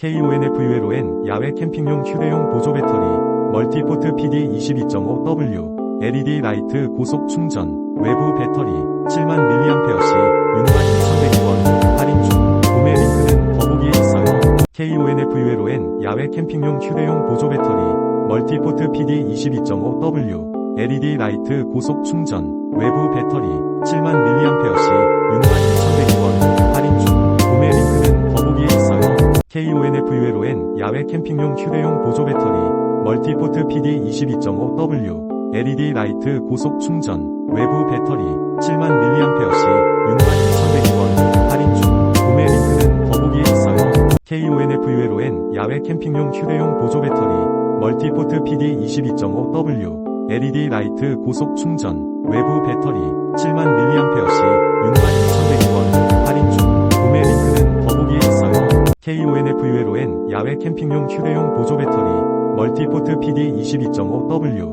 KONFULON 야외 캠핑용 휴대용 보조 배터리 멀티포트 PD22.5W LED 라이트 고속 충전 외부 배터리 7만 mAh 시 62,100원 할인 중 구매 링크는 더보기에 있어요. KONFULON 야외 캠핑용 휴대용 보조 배터리 멀티포트 PD22.5W LED 라이트 고속 충전 외부 배터리 7만 mAh KONFULON 야외 캠핑용 휴대용 보조 배터리 멀티포트 PD22.5W LED 라이트 고속 충전 외부 배터리 7만 mAh 시 62,100원 할인 중 구매 링크는 더보기에 있어요. KONFULON 야외 캠핑용 휴대용 보조 배터리 멀티포트 PD22.5W LED 라이트 고속 충전 외부 배터리 7만 mAh 시 야외 캠핑용 휴대용 보조 배터리 멀티포트 PD22.5W